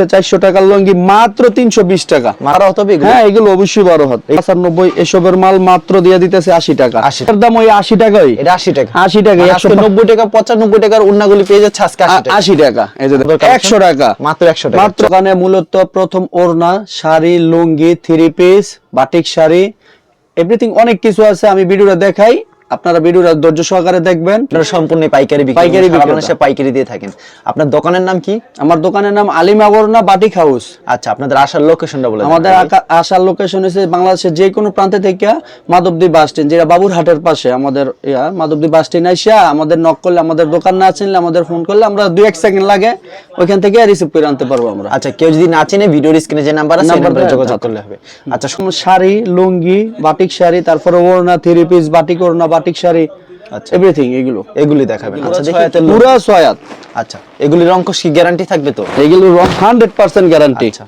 হয়েছে চারশো টাকার লঙ্গি মাত্র তিনশো বিশ টাকা। মারা হতে হ্যাঁ এগুলো অবশ্যই বারো হাত। পঁচানব্বই এসবের মাল মাত্র দিয়ে দিতেছে আশি টাকা। 80 এটার দাম ওই আশি টাকাই। এটা আশি টাকা। আশি টাকা একশো নব্বই টাকা পঁচানব্বই টাকার উন্নাগুলি পেয়ে যাচ্ছে আজকে আশি টাকা। এই যে একশো টাকা। মাত্র একশো টাকা। মাত্র ওখানে মূলত প্রথম ওড়না sari lungi three piece batik sari everything অনেক কিছু আছে আমি ভিডিওটা দেখাই। আপনারা ভিডিওটা ধৈর্য সহকারে দেখবেন। আপনারা সম্পূর্ণ পাইকারি বিক্রি পাইকারি। বাংলাদেশে পাইকারি দিয়ে থাকেন। আপনার দোকানের নাম কি? আমার দোকানের নাম আলিমা ওড়না বাটিক হাউস। আচ্ছা আপনাদের আসার লোকেশনটা বলে আমাদের আসার লোকেশন হচ্ছে বাংলাদেশের যে কোনো প্রান্তে থেকে মাধবদী বাস স্ট্যান্ড যেটা বাবুরহাটের পাশে। আমাদের ইয়া মাধবদী বাস স্ট্যান্ড আইসা আমাদের নক করলে আমাদের দোকান না চিনলে আমাদের ফোন করলে আমরা দুই এক সেকেন্ড লাগে ওইখান থেকে রিসিভ করে আনতে পারব আমরা। আচ্ছা কেউ যদি না চিনে ভিডিওর স্ক্রিনে যে নাম্বার আছে নাম্বার যোগাযোগ আছে। করলে হবে। আচ্ছা শাড়ি লুঙ্গি বাটিক শাড়ি তারপরে ওড়না থ্রি পিস বাটিক ওড়না বাটিক শাড়ি আচ্ছা। এভরিথিং এগুলো। এগুলি দেখাবেন। আচ্ছা দেখি পুরা সয়াত আচ্ছা এগুলির অঙ্ক কি গ্যারান্টি থাকবে তো? এগুলো হান্ড্রেড পার্সেন্ট গ্যারান্টি আচ্ছা।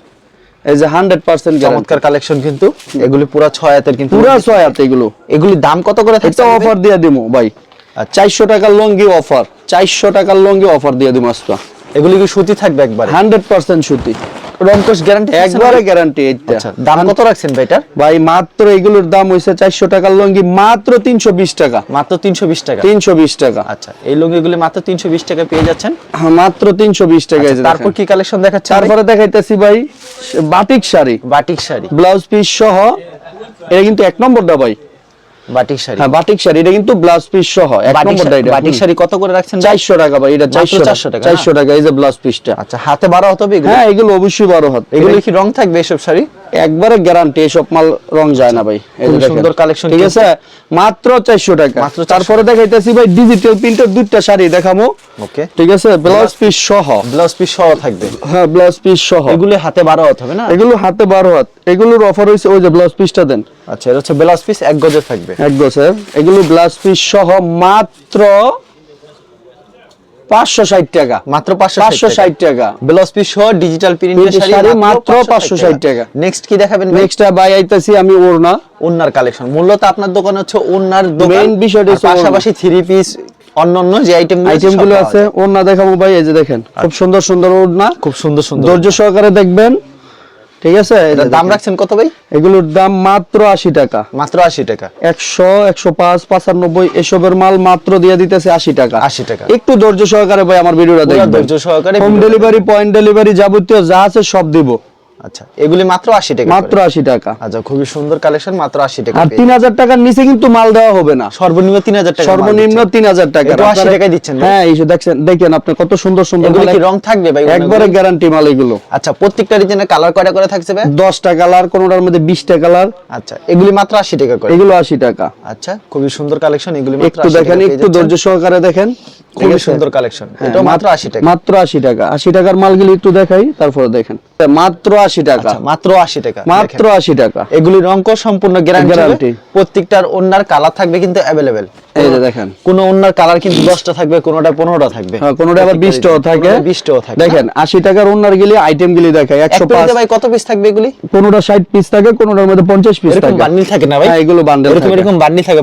এই যে হান্ড্রেড পার্সেন্ট গ্যারান্টি চমৎকার কালেকশন কিন্তু। এগুলি পুরো ছয় হাতের কিন্তু। পুরা সয়াত এগুলো। এগুলি দাম কত করে একটা থাকছে অফার দিয়ে দিমু ভাই। আচ্ছা। চারশো টাকার লঙ্গি অফার চারশো টাকার লঙ্গি অফার দিয়ে দিমু আজকে। এগুলি কি সুতি থাকবে একবারে? হান্ড্রেড পার্সেন্ট সুতি। রংকশ গ্যারান্টি একবারে গ্যারান্টি এইটা। আচ্ছা দাম কত রাখছেন ভাই এটার? ভাই মাত্র এগুলোর দাম হইছে চারশো টাকার লঙ্গি মাত্র তিনশো বিশ টাকা। মাত্র তিনশো বিশ টাকা? তিনশো বিশ টাকা। আচ্ছা এই লুঙ্গিগুলি মাত্র তিনশো বিশ টাকা পেয়ে যাচ্ছেন? হ্যাঁ, মাত্র তিনশো বিশ টাকা এই যে আচ্ছা, তারপর কি কালেকশন দেখাচ্ছে তারপরে দেখাইতেছি ভাই batik sari. Batik sari. Blouse piece সহ। এটা কিন্তু এক নম্বরটা ভাই। বাটিক শাড়ি। হ্যাঁ বাটিক শাড়ি এটা কিন্তু ব্লাউজ পিস সহ এক শাড়ি- এটা। বাটিক শাড়ি কত করে রাখছেন ভাই? চারশো টাকা ভাই এটা চারশো 400 টাকা, টাকা চারশো টাকা এই যে ব্লাউজ পিসটা আচ্ছা হাতে বারো হতে হবে এগুলো? হ্যাঁ এগুলো অবশ্যই বারো হাত। এগুলো কি রং থাকবে এসব শাড়ি? একবারে গ্যারান্টি এসব মাল রং যায় না ভাই। সুন্দর collection ঠিক আছে? মাত্র চারশো টাকা। তারপরে দেখাইতেছি ভাই ডিজিটাল প্রিন্টের দুইটা শাড়ি দেখাবো ওকে ঠিক আছে? ব্লাউজ পিস সহ। ব্লাউজ পিস সহ থাকবে। হ্যাঁ ব্লাউজ পিস সহ। এগুলো হাতে বারো হতে হবে না? এগুলো হাতে বারো হাত। এগুলোর অফার হয়েছে ওই যে ব্লাউজ পিসটা দেন। আচ্ছা এটা হচ্ছে ব্লাউজ পিস এক গজের থাকবে। এক বছর এগুলো ব্লাউজ পিস সহ মাত্র পাঁচশো ষাট টাকা। মাত্র পাঁচশো পাঁচশো ষাট টাকা। ব্লাউজ পিস সহ ডিজিটাল প্রিন্টের শাড়ি মাত্র মাত্র 560 টাকা। নেক্সট কি দেখাবেন নেক্সট আইতাছি আমি ওড়না। ওন্নার কালেকশন মূলত আপনার দোকান হচ্ছে ওন্নার দোকান। মেইন বিষয়টা পাশাপাশি থ্রি পিস অন্যান্য যে আইটেম আইটেমগুলো আছে ওড়না দেখাবো ভাই এই যে দেখেন। খুব সুন্দর সুন্দর ওড়না। খুব সুন্দর সুন্দর। ধৈর্য সহকারে দেখবেন। ঠিক আছে? দাম রাখছেন কত ভাই? এগুলোর দাম মাত্র আশি টাকা। মাত্র আশি টাকা। একশো একশো পাঁচ পাঁচানব্বই এসবের মাল মাত্র দিয়ে দিতেছে আশি টাকা। 80 টাকা। একটু ধৈর্য সহকারে ভাই আমার ভিডিওটা দেখবেন। ধৈর্য সহকারে হোম ডেলিভারি পয়েন্ট ডেলিভারি যাবতীয় যা আছে সব দিব। আচ্ছা এগুলি মাত্র আশি টাকা মাত্র করে। আশি টাকা। আচ্ছা খুবই সুন্দর কালেকশন মাত্র আশি টাকা আর পেয়ে তিন হাজার টাকার নিচে কিন্তু মাল দেওয়া হবে না। সর্বনিম্ন তিন হাজার টাকা সর্বনিম্ন তিন হাজার টাকা। এটাও 80 টাকায় দিচ্ছেন হ্যাঁ এই দেখেন আপনি কত সুন্দর সুন্দর এগুলি কি রং থাকবে ভাই একবারে গ্যারান্টি মাল এগুলো। আচ্ছা প্রত্যেকটা কালার কয়টা করে থাকছে ভাই? কালার কোনোটার মধ্যে বিশটা কালার আচ্ছা এগুলি মাত্র আশি টাকা করে। এগুলো আশি টাকা। আচ্ছা খুবই সুন্দর কালেকশন এগুলি মাত্র একটু দেখেন একটু ধৈর্য সহকারে দেখেন। খুবই সুন্দর কালেকশন হ্যাঁ, এটাও মাত্র আশি টাকা। মাত্র আশি টাকা। আশি টাকার মালগুলি একটু দেখাই তারপরে দেখেন। মাত্র আশি টাকা। আচ্ছা মাত্র আশি টাকা। মাত্র আশি টাকা। এগুলি রঙ সম্পূর্ণ গ্যারান্টি প্রত্যেকটার ওন্নার কালার থাকবে কিন্তু অ্যাভেলেবেল এই যে দেখেন। কোন ওন্নার কালার কিন্তু দশটা থাকবে কোনোটা পনেরোটা থাকবে। হ্যাঁ, কোনোটা আবার বিশটাও থাকে। বিশটাও থাকে। দেখেন আশি টাকার গেলে আইটেম গুলি এক একশো পাঁচ। ভাই কত পিস থাকবে এগুলি? কোনোটা ষাট পিস থাকে কোনোটার মধ্যে পঞ্চাশ পিস থাকে। বান্ডিল থাকে না ভাই? হ্যাঁ, এগুলো বান্ডেল এরকম এরকম বান্ডিল থাকে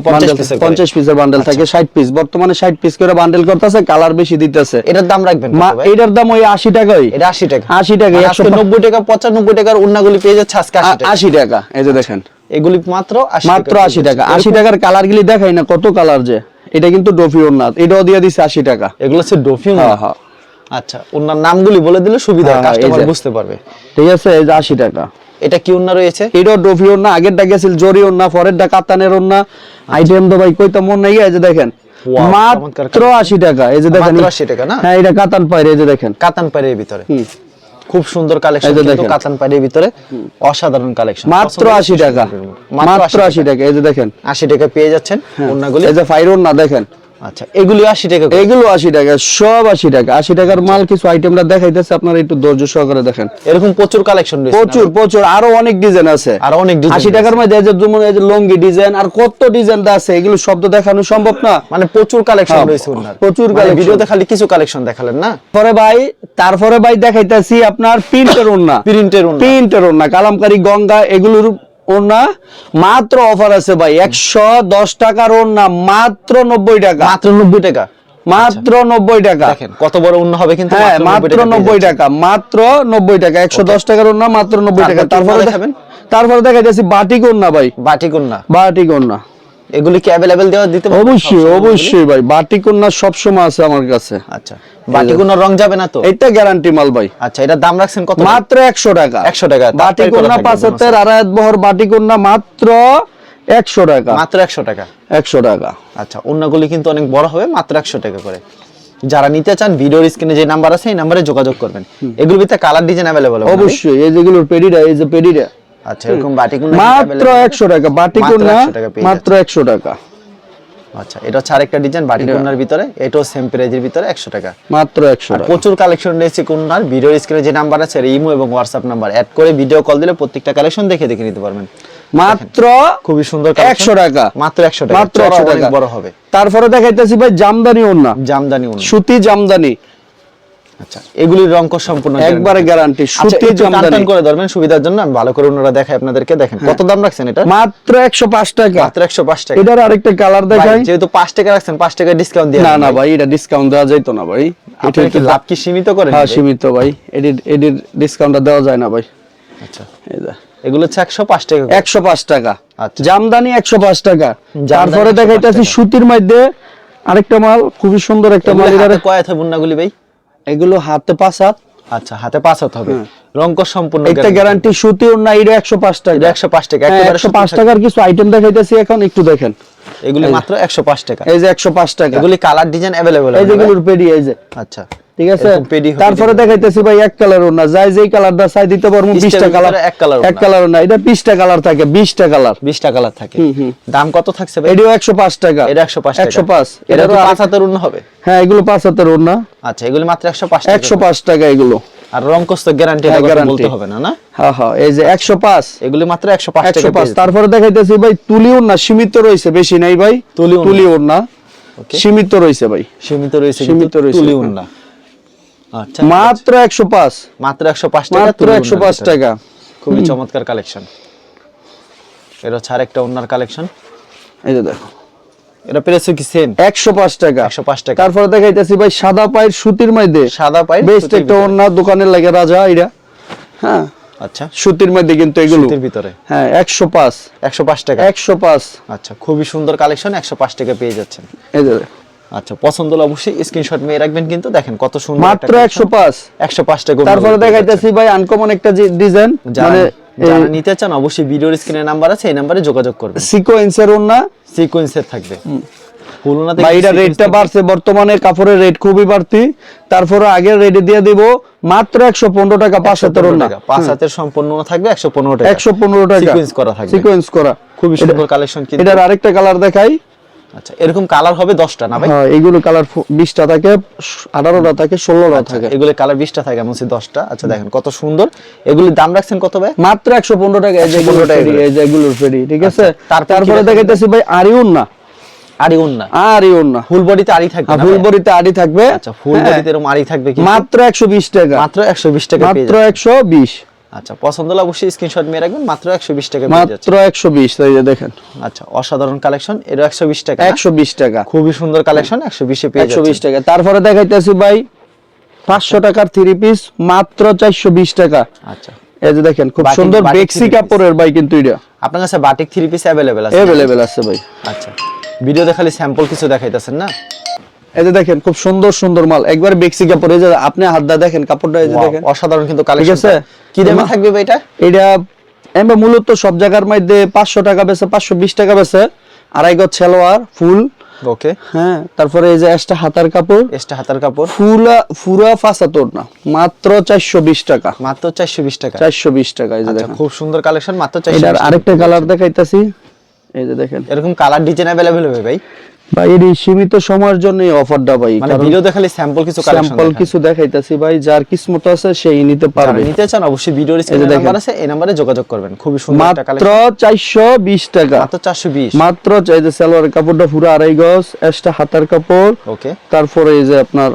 পঞ্চাশ পিসের। বান্ডেল থাকে ষাট পিস বর্তমানে ষাট পিস করে বান্ডেল করতেছে কালার বেশি দিতেছে। এটার দাম রাখবেন? এটার দাম ওই আশি টাকাই। এটা আশি টাকা। 80 টাকা, 100 আজকে নব্বই টাকা পঁচানব্বই টাকার উন্নাগুলি পেয়ে যাচ্ছে আজকে আশি টাকা। এই যে দেখেন। এগুলি মাত্র আশি মাত্র আশি টাকা। আশি টাকার কালার গুলি দেখাই না কত কালার যে। এটা কিন্তু ডফি এটাও দিয়ে দিচ্ছে আশি টাকা। এগুলো হচ্ছে ডোফিউ হ্যাঁ, হ্যাঁ। আচ্ছা ওনার নামগুলি বলে দিলে সুবিধা হ্যাঁ, হ্যাঁ, কাস্টমার যে। বুঝতে পারবে। ঠিক আছে এই যে আশি টাকা। এটা কি উন্না রয়েছে? এটাও ডফি ওনা আগের ডাকে ছিল জরি ওনা ডা কাতানের ওনা আইটেম তো ভাই কইতা মন নাই এই যে দেখেন। মাত্র আশি টাকা এই যে দেখেন। মাত্র 80 টাকা না? হ্যাঁ এটা কাতান পাইরে এই যে দেখেন। কাতান পাড়ির ভিতরে। খুব সুন্দর কালেকশন কিন্তু কাতান পাড়ির ভিতরে অসাধারণ কালেকশন মাত্র আশি টাকা। মাত্র আশি টাকা। এই যে দেখেন। আশি টাকা পেয়ে যাচ্ছেন ওন্নাগুলি এই যে ফাইর না দেখেন। আচ্ছা এগুলি আশি টাকা এগুলো আশি টাকা সব আশি টাকা। আশি টাকার মাল কিছু আইটেমটা দেখাইতেছে আপনারা একটু ধৈর্য সহকারে দেখেন। এরকম প্রচুর কালেকশন রয়েছে প্রচুর প্রচুর আরও অনেক ডিজাইন আছে। আরও অনেক ডিজাইন টাকার মধ্যে যে যেমন এই যে লঙ্গি ডিজাইন আর কত ডিজাইন আছে এগুলো শব্দ দেখানো সম্ভব না। মানে প্রচুর কালেকশন হ্যাঁ, রয়েছে ওনার। প্রচুর মানে ভিডিওতে খালি কিছু কালেকশন দেখালেন না? পরে ভাই তারপরে ভাই দেখাইতেছি আপনার প্রিন্টের ওন্না প্রিন্টের ওন্না প্রিন্টের ওন্না কালামকারী গঙ্গা এগুলোর ওন্না মাত্র অফার আছে ভাই একশো দশ টাকার ওন্না মাত্র নব্বই টাকা। মাত্র নব্বই টাকা। মাত্র নব্বই টাকা। দেখেন কত বড় অন্য হবে কিন্তু হ্যাঁ মাত্র মাত্র 90 নব্বই টাকা মাত্র নব্বই টাকা একশো দশ টাকার না মাত্র নব্বই টাকা। তারপর দেখাবেন? তারপরে দেখা যাচ্ছে বাটি কন্যা ভাই। বাটি বাটিক উন্না বাটি কন্যা এগুলি কি অ্যাভেলেবেল দেওয়া দিতে? অবশ্যই অবশ্যই ভাই। বাটি কন্যা সবসময় আছে আমার কাছে। আচ্ছা। বাটিক উন্নার রং যাবে না তো? এটা গ্যারান্টি মাল ভাই। আচ্ছা এটার দাম রাখছেন কত? মাত্র একশো টাকা। 100 টাকা। বাটি তারপরে কন্যা কত থাকবে? পাঁচাত্তর বহর বাটি কন্যা মাত্র একশো টাকা। মাত্র একশো টাকা? একশো টাকা। আচ্ছা অন্যগুলি কিন্তু অনেক বড় হবে মাত্র একশো টাকা করে। যারা নিতে চান ভিডিওর স্ক্রিনে যে নাম্বার আছে এই নাম্বারে যোগাযোগ করবেন। এগুলোর ভিতরে কালার ডিজাইন অ্যাভেলেবল অবশ্যই এই যেগুলোর পেডিটা এই যে পেডিটা আচ্ছা এরকম বাটিক মাত্র একশো টাকা বাটি মাত্র 100 টাকা। আচ্ছা এটা হচ্ছে আরেকটা ডিজাইন ভিতরে এটাও সেম প্রাইজের ভিতরে একশো টাকা। মাত্র একশো আর টাকা। প্রচুর কালেকশন রয়েছে ভিডিওর স্ক্রিনে যে নাম্বার আছে ইমো এবং হোয়াটসঅ্যাপ নাম্বার অ্যাড করে ভিডিও কল দিলে প্রত্যেকটা কালেকশন দেখে দেখে নিতে পারবেন। মাত্র খুবই সুন্দর collection। একশো টাকা। মাত্র একশো টাকা মাত্র চড়া একশো অনেক টাকা। বড় হবে। তারপরে দেখাইতেছি ভাই জামদানি ওন্না জামদানি উন্নত সুতি জামদানি। আচ্ছা। এগুলির রং সম্পূর্ণ একবারে গ্যারান্টি আচ্ছা সুতি জামদানি। করে ধরবেন সুবিধার জন্য আমি ভালো করে ওনারা দেখাই আপনাদেরকে দেখেন। কত দাম রাখছেন এটা? মাত্র একশো পাঁচ টাকা। মাত্র একশো পাঁচ টাকা। এটার আরেকটা কালার দেখাই। যেহেতু পাঁচ টাকা রাখছেন পাঁচ টাকা ডিসকাউন্ট দিয়ে না না ভাই। এটা ডিসকাউন্ট দেওয়া যাইতো না ভাই। এটা কি লাভ কি সীমিত করেন হ্যাঁ? সীমিত ভাই। এডিট এডিট ডিসকাউন্টটা দেওয়া যায় না ভাই। আচ্ছা। এই এগুলো হচ্ছে একশো পাঁচ টাকা একশো পাঁচ টাকা। আচ্ছা। জামদানি একশো পাঁচ টাকা। তারপরে 105 দেখাইতেছি সুতির মধ্যে আরেকটা মাল খুবই সুন্দর একটা মাল। কয় হাতে বুন্নাগুলি ভাই? এগুলো হাতে পাঁচ হাত আচ্ছা হাতে পাঁচ হাত হবে রঙ্ক সম্পূর্ণ একটা গ্যারান্টি সুতি না এটা একশো পাঁচ টাকা। একশো পাঁচ টাকা হ্যাঁ, একশো পাঁচ টাকার কিছু আইটেম দেখাইতেছি এখন একটু দেখেন। এগুলি মাত্র একশো পাঁচ টাকা। এই যে একশো পাঁচ টাকা। এগুলি কালার ডিজাইন অ্যাভেলেবল এই যেগুলোর পেডি এই যে। আচ্ছা। ঠিক আছে? তারপরে দেখাইতেছি ভাই এক কালার না যাই যেই কালারটা চাই দিতে পারব বিশটা কালার এক colour এক ওড়না। কালার না এটা বিশটা কালার থাকে বিশটা কালার বিশটা কালার থাকে। দাম কত থাকছে ভাই? এটিও একশো পাঁচ টাকা। এটা একশো পাঁচ একশো পাঁচ। এটা তো পাঁচ হাতের উন্ন হবে? হ্যাঁ এগুলো পাঁচ হাতের আচ্ছা এগুলি মাত্র একশো পাঁচ একশো পাঁচ টাকা এগুলো। আর রং গ্যারান্টি। বলতে হবে না না? হ্যাঁ হ্যাঁ এই যে একশো পাঁচ। এগুলি মাত্র একশো পাঁচ একশো টাকা পাঁচ তারপরে দেখাইতেছি ভাই তুলি ওড়না। সীমিত রয়েছে বেশি নাই ভাই। তুলি ওড়না। তুলি ওড়না। Okay. সীমিত রয়েছে ভাই। সীমিত রয়েছে সীমিত রয়েছে, তুলি। উন্না আচ্ছা মাত্র একশো পাঁচ। মাত্র একশো পাঁচ টাকা মাত্র একশো পাঁচ টাকা। খুবই চমৎকার কালেকশন। এটা হচ্ছে আরেকটা কালেকশন। এই যে দেখো। এটা পেরেছে কি সেম? একশো পাঁচ টাকা। একশো পাঁচ টাকা। তারপরে দেখাইতেছি ভাই সাদা পায়ের সুতির মধ্যে। সাদা পাই বেস্ট একটা ওড়না দোকানের লাগে রাজা এটা হ্যাঁ। আচ্ছা। সুতির মধ্যে কিন্তু এগুলো। সুতির ভিতরে। হ্যাঁ একশো পাঁচ। একশো পাঁচ টাকা। একশো পাঁচ। আচ্ছা খুবই সুন্দর কালেকশন একশো পাঁচ টাকা পেয়ে যাচ্ছেন। এই যে। আচ্ছা পছন্দ হলে অবশ্যই স্ক্রিনশট মেয়ে রাখবেন কিন্তু। দেখেন কত সুন্দর মাত্র একশো পাঁচ। একশো পাঁচ টাকা তারপরে দেখাইতেছি ভাই আনকমন একটা ডিজাইন মানে যারা নিতে চান অবশ্যই ভিডিওর স্ক্রিনে নাম্বার আছে এই নাম্বারে যোগাযোগ করবেন। সিকোয়েন্সের ওড়না সিকোয়েন্সের থাকবে। খুলনা বা এটা রেটটা বাড়ছে বর্তমানে কাপড়ের রেট খুবই বাড়তি। তারপরে আগের রেটে দিয়ে দিব মাত্র একশো পনেরো টাকা পাঁচ হাতের ওড়না। পাঁচ হাতের সম্পূর্ণ থাকবে একশো পনেরো টাকা। একশো পনেরো টাকা। সিকোয়েন্স করা থাকবে। সিকোয়েন্স করা। খুবই সুন্দর কালেকশন কিন্তু। এটার আরেকটা কালার দেখাই। আচ্ছা এরকম কালার হবে 10টা না ভাই? হ্যাঁ এগুলো কালার 20টা থাকে 18টা থাকে 16টা আচ্ছা, থাকে। এগুলো কালার 20টা থাকে আমি 10টা আচ্ছা দেখেন কত সুন্দর। এগুলি দাম রাখছেন কত ভাই? মাত্র 115 টাকা এই যে 15 এই যে এগুলোর ফেরি ঠিক আচ্ছা, আছে? তারপরে দেখাইতেছি ভাই আরিউন না আরিউন না আরিউন না ফুল বডিতে আরি থাকবে ফুল বডিতে আরি থাকবে। আচ্ছা ফুল হ্যাঁ, বডিতে এরকম আরি থাকবে কি? মাত্র 120 টাকা। মাত্র 120 টাকা মাত্র 120 আচ্ছা পছন্দ হলে অবশ্যই স্ক্রিনশট মেয়ে রাখবেন মাত্র একশো বিশ টাকা পেয়ে যাচ্ছে। মাত্র একশো বিশ এই যে দেখেন। আচ্ছা অসাধারণ কালেকশন একশো বিশ টাকা না? একশো বিশ টাকা। খুবই সুন্দর কালেকশন একশো বিশে পেয়ে একশো বিশ টাকা। তারপরে দেখাইতেছি ভাই পাঁচশো টাকার থ্রি পিস মাত্র চারশো বিশ টাকা। আচ্ছা। এই যে দেখেন খুব সুন্দর বেক্সি কাপড়ের ভাই কিন্তু এটা। আপনার কাছে বাটিক থ্রি পিস অ্যাভেলেবেল আছে অ্যাভেলেবেল আছে ভাই। আচ্ছা। ভিডিওতে খালি স্যাম্পল কিছু দেখাইতেছেন না? এই যে দেখেন খুব সুন্দর সুন্দর মাল। একবার বেক্সি কাপড় এই যে আপনি হাত দা দেখেন কাপড়টা এই যে দেখেন। অসাধারণ কিন্তু কালেকশন আছে? কি দামে থাকবে ভাই এটা? এটা এমনি মূলত সব জায়গার মধ্যে পাঁচশো টাকা বেছে পাঁচশো বিশ টাকা বেছে আড়াই গজ ছেলোয়ার ফুল। ওকে হ্যাঁ তারপরে এই যে একটা হাতার কাপড়। এক্সট্রা হাতার কাপড়। ফুলা ফুরা ফাঁসাতোর না মাত্র চারশো বিশ টাকা। মাত্র চারশো বিশ টাকা। চারশো বিশ টাকা এই যে আচ্ছা দেখেন। খুব সুন্দর কালেকশন মাত্র চারশো এটার আরেকটা কালার দেখাইতাছি। এই যে দেখেন। এরকম কালার ডিজাইন অ্যাভেলেবেল হবে ভাই? ভাই এর সীমিত সময়ের জন্য অফারটা ভাই মানে ভিডিওতে খালি স্যাম্পল কিছু কালেকশন স্যাম্পল কিছু দেখাইতাছি ভাই যার কিসমত আছে সেই নিতে পারবে। নিতে চান অবশ্যই ভিডিওর স্ক্রিনে নাম্বার আছে এই নম্বরে যোগাযোগ করবেন। খুবই সুন্দর একটা মাত্র কালেকশন চারশো বিশ টাকা। মাত্র চারশো বিশ। মাত্র এই যে সালোয়ার কাপড়টা পুরো আড়াই গজ একটা হাতার কাপড়। ওকে তারপরে এই যে আপনার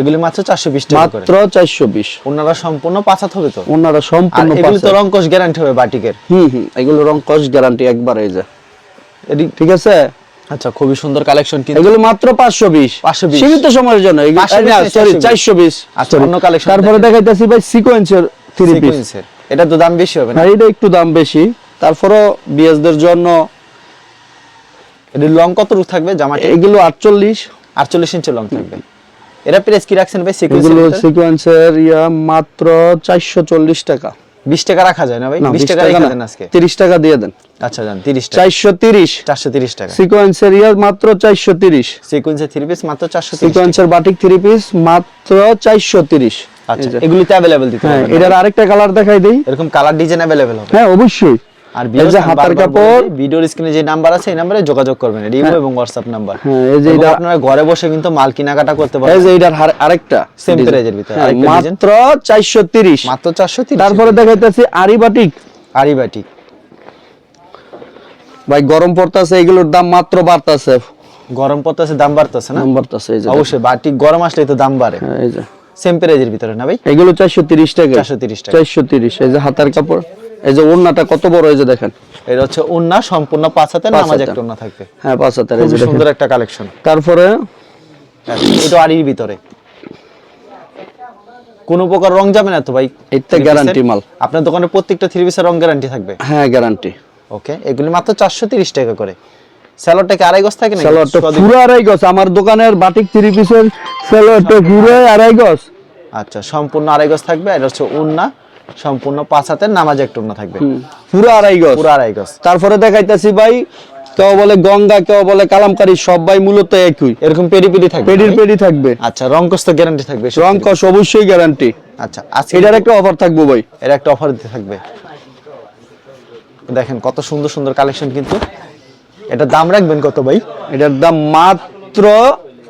এগুলি মাত্র চারশো বিশ টাকা করে। মাত্র চারশো বিশ। ওনারা সম্পূর্ণ পাঁচ হাত হবে তো? ওনারা সম্পূর্ণ এগুলি তো পাঁচ রং কোষ গ্যারান্টি হবে বাটিকের। হুম হুম এগুলো রং কস গ্যারান্টি একবার এই যে। ঠিক আছে? আচ্ছা খুবই সুন্দর কালেকশন কিন্তু। এগুলো মাত্র পাঁচশো বিশ। 520 সীমিত সময়ের জন্য। 520 সরি 420 আচ্ছা, অন্য collection তারপরে দেখাইতেছি ভাই সিকোয়েন্সের থ্রি পিস সিকোয়েন্সের এটা তো দাম বেশি হবে না? এটা একটু দাম বেশি। তারপরও বিএসদের জন্য এটা লং কত রূপ থাকবে জামাটি? এগুলো আটচল্লিশ। আটচল্লিশ ইঞ্চি লং থাকবে। এটা প্রাইস কি রাখছেন ভাই এগুলো সিকোয়েন্সের সিকোয়েন্সের ইয়া মাত্র চারশো চল্লিশ টাকা। বিশ টাকা রাখা যায় না ভাই? না বিশ বিশ টাকা টাকা রেখে দেন আজকে। তিরিশ টাকা দিয়ে দেন। আচ্ছা জান তিরিশ টাকা। চারশো তিরিশ। চারশো তিরিশ টাকা। সিকোয়েন্সের ইয়ার মাত্র চারশো তিরিশ। সিকোয়েন্সের থ্রি পিস মাত্র চারশো তিরিশ সিকোয়েন্সের বাটিক 3 পিস মাত্র চারশো তিরিশ। আচ্ছা এগুলিতে অ্যাভেলেবেল দিতে হ্যাঁ পারবেন। এটার আরেকটা কালার দেখাই দেই। এরকম কালার ডিজাইন অ্যাভেলেবেল হবে। হ্যাঁ অবশ্যই। আর এই যে হাতার কাপড়। ভিডিওর স্ক্রিনে যে নাম্বার আছে এই নম্বরে যোগাযোগ করবেন ইমো এবং নাম্বার হ্যাঁ এই যে এটা আপনারা ঘরে বসে কিন্তু মাল কেনাকাটা করতে এই যে এটার আরেকটা price এর ভিতরে, হ্যাঁ। মাত্র চারশো তিরিশ। মাত্র চারশো তিরিশ। তারপরে দেখাইতেছি আরি বাটিক আরিবাটি ভাই গরম পড়তেছে এগুলোর দাম মাত্র বাড়তেছে। গরম পড়তেছে দাম বাড়তেছে না? দাম বাড়তেছে এই যে অবশ্যই বাটিক গরম আসলে তো দাম বাড়ে। হ্যাঁ, এই যে। সেম প্রাইজের ভিতরে না ভাই? এগুলো চারশো তিরিশ টাকা। 430 টাকা। চারশো তিরিশ এই যে হাতার কাপড় এই যে ওড়নাটা কত বড় এই যে দেখেন। এটা হচ্ছে উন্না সম্পূর্ণ পাঁচ হাতের নামাজ একটা উন্না থাকবে। হ্যাঁ পাঁচ হাতার এই যে সুন্দর একটা কালেকশন তারপরে? এটা আড়ির ভিতরে। কোন প্রকার রং যাবে না তো ভাই? এটা guarantee মাল। আপনার দোকানে প্রত্যেকটা থ্রি পিসের রং গ্যারান্টি থাকবে। হ্যাঁ গ্যারান্টি ওকে এগুলি মাত্র চারশো তিরিশ টাকা করে। স্যালোডটা কি আড়াই গজ থাকে না সালোয়ারটা পুরো আড়াই গজ। আমার দোকানের বাটিক থ্রি পিসের সালোয়ারটা পুরো আড়াই গজ। আচ্ছা সম্পূর্ণ আড়াই গজ থাকবে। এটা হচ্ছে উন্না। সম্পূর্ণ পাঁচ হাতের নামাজ একটা উন্না থাকবে। পুরো আড়াই গজ। পুরো আড়াই গজ। তারপরে দেখাইতেছি ভাই কেউ বলে গঙ্গা কেউ বলে কালামকারী সবাই মূলত একই। এরকম পেডি পেডি থাকবে? পেডির পেডি থাকবে। আচ্ছা রং তো গ্যারান্টি থাকবে সব রং কিছু। কস অবশ্যই গ্যারান্টি আচ্ছা আজকে এটার একটা অফার থাকব ভাই। এর একটা অফার দিতে থাকবে। দেখেন কত সুন্দর সুন্দর কালেকশন কিন্তু। এটা দাম রাখবেন কত ভাই? এটার দাম মাত্র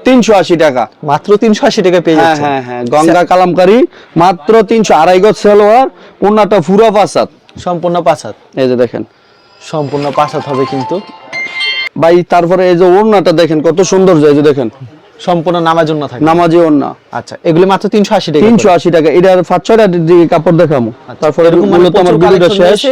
তিনশো আশি টাকা। মাত্র তিনশো আশি টাকা পেয়ে হ্যাঁ যাচ্ছে হ্যাঁ হ্যাঁ গঙ্গা কালামকারী মাত্র তিনশো আড়াই গজ সালোয়ার ওনাটা ফুরা সম্পূর্ণ পাঁচ এই যে দেখেন। সম্পূর্ণ পাঁচ হবে কিন্তু। ভাই তারপরে এই যে ওড়নাটা দেখেন কত সুন্দর এই যে দেখেন। সম্পূর্ণ নামাজ জন্য থাকে? নামাজি আচ্ছা এগুলো মাত্র তিনশো আশি টাকা তিনশো আশি টাকা। এটার দিকে কাপড় দেখামু। তারপরে এরকম মানে মূলত আমার ভিডিওটা শেষ।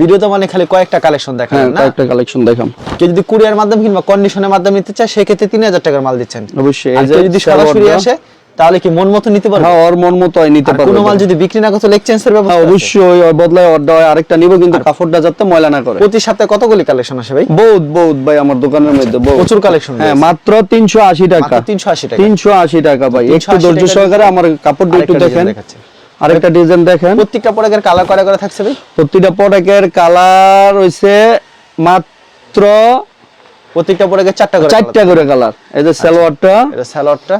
ভিডিওতে মানে খালি কয়েকটা কালেকশন দেখালাম দেখালেন না? কয়েকটা কালেকশন দেখাম। যদি কুরিয়ার মাধ্যমে কিংবা কন্ডিশনের মাধ্যমে নিতে চায় সেক্ষেত্রে তিন হাজার টাকার মাল দিচ্ছেন। অবশ্যই আর যদি সরাসরি আসে তাহলে কি মন মতো নিতে পারবে? হ্যাঁ ওর মন মতো নিতে পারবে কোনো মাল যদি বিক্রি না করতে ব্যবস্থা হ্যাঁ অবশ্যই ওই বদলায় অর্ডার হয় আরেকটা নিব কিন্তু কাপড়টা যাতে ময়লা না করে। প্রতি সপ্তাহে কতগুলি কালেকশন আসে ভাই? বহুত বহুত ভাই আমার দোকানের মধ্যে বহুত। প্রচুর কালেকশন হ্যাঁ মাত্র তিনশো আশি টাকা। মাত্র তিনশো আশি টাকা। তিনশো আশি টাকা ভাই। একটু ধৈর্য সহকারে আমার কাপড়টা একটু দেখেন। আরেকটা ডিজাইন দেখেন। প্রত্যেকটা প্রোডাক্টের কালার করা করে থাকছে ভাই? প্রতিটা প্রোডাক্টের কালার হইছে মাত্র প্রত্যেকটা প্রোডাক্টের চারটা করে চারটা করে কালার এই যে সালোয়ারটা। এটা স্যালোয়ারটা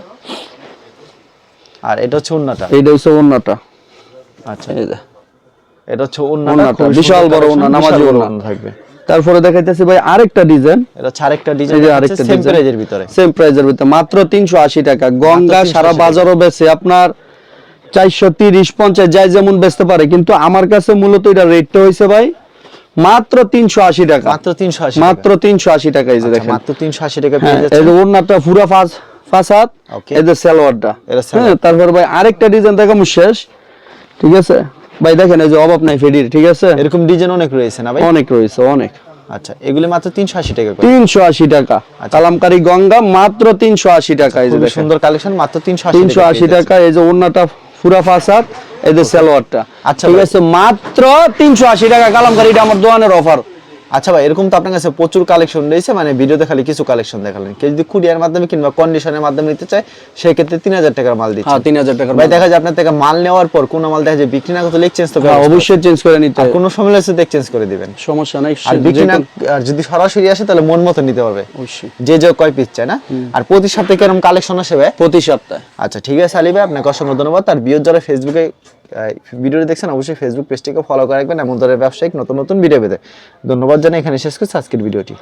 আর এটা হচ্ছে এইটা হচ্ছে আচ্ছা। এই এটা হচ্ছে বিশাল বড় নামাজি থাকবে। তারপরে দেখাইতেছি ভাই আরেকটা ডিজাইন। এটা আরেকটা এই ডিজাইন যে আরেকটা সেম প্রাইজের ভিতরে। সেম প্রাইজের ভিতরে। মাত্র তিনশো আশি টাকা। গঙ্গা সারা বাজারও বেচে আপনার চারশো তিরিশ পঞ্চাশ যাই যেমন বেচতে পারে। কিন্তু আমার কাছে মূলত এটা রেটটা হয়েছে ভাই মাত্র তিনশো আশি টাকা। মাত্র তিনশো আশি মাত্র তিনশো আশি টাকা এই যে আচ্ছা, দেখেন। মাত্র তিনশো আশি টাকা ওড়নাটা পুরো ফাঁস Okay. এই যে সালোয়ারটা। হ্যাঁ তারপর ভাই আরেকটা ডিজাইন শেষ ঠিক আছে? ভাই দেখেন এই যে অভাব নাই ফেডির ঠিক আছে? এরকম ডিজাইন অনেক রয়েছে না ভাই? অনেক রয়েছে অনেক। আচ্ছা এগুলি মাত্র তিনশো আশি টাকা করে। টাকা। কালামকারী গঙ্গা মাত্র তিনশো আশি টাকা এই যে সুন্দর কালেকশন মাত্র তিনশো তিনশো আশি টাকা এই যে ওড়নাটা পুরা ফাঁসাত এই যে সালোয়ারটা। আচ্ছা ঠিক আছে মাত্র তিনশো আশি টাকা কালামকারীটা আমার দোকানের অফার আচ্ছা ভাই এরকম তো আপনার কাছে প্রচুর কালেকশন রয়েছে মানে ভিডিওতে খালি কিছু কালেকশন দেখালেন। কেউ যদি কুরিয়ার মাধ্যমে কিংবা কন্ডিশনের মাধ্যমে নিতে চায় সেক্ষেত্রে তিন হাজার টাকার মাল দিচ্ছে। হ্যাঁ তিন হাজার টাকার ভাই দেখা যায় আপনার থেকে মাল নেওয়ার পর কোনো মাল দেখা যায় বিক্রি না করতে এক্সচেঞ্জ তো হ্যাঁ অবশ্যই চেঞ্জ করে নিতে হবে। কোনো সময় হচ্ছে এক্সচেঞ্জ করে দিবেন। সমস্যা নাই আর বিক্রি না আর যদি সরাসরি আসে তাহলে মন মতো নিতে পারবে অবশ্যই। যে যে কয় পিস চায় না। আর প্রতি সপ্তাহে কেরকম কালেকশন আসে ভাই? প্রতি সপ্তাহে। আচ্ছা ঠিক আছে আলী ভাই আপনাকে অসংখ্য ধন্যবাদ। আর বিয়োর যারা ফেসবুকে ভিডিওটি দেখছেন, অবশ্যই ফেসবুক পেজটিকে ফলো করে রাখবেন। এমন ধরনের ব্যবসায়িক নতুন নতুন ভিডিও পেতে। ধন্যবাদ জানাই, এখানে শেষ করছি আজকের ভিডিওটি।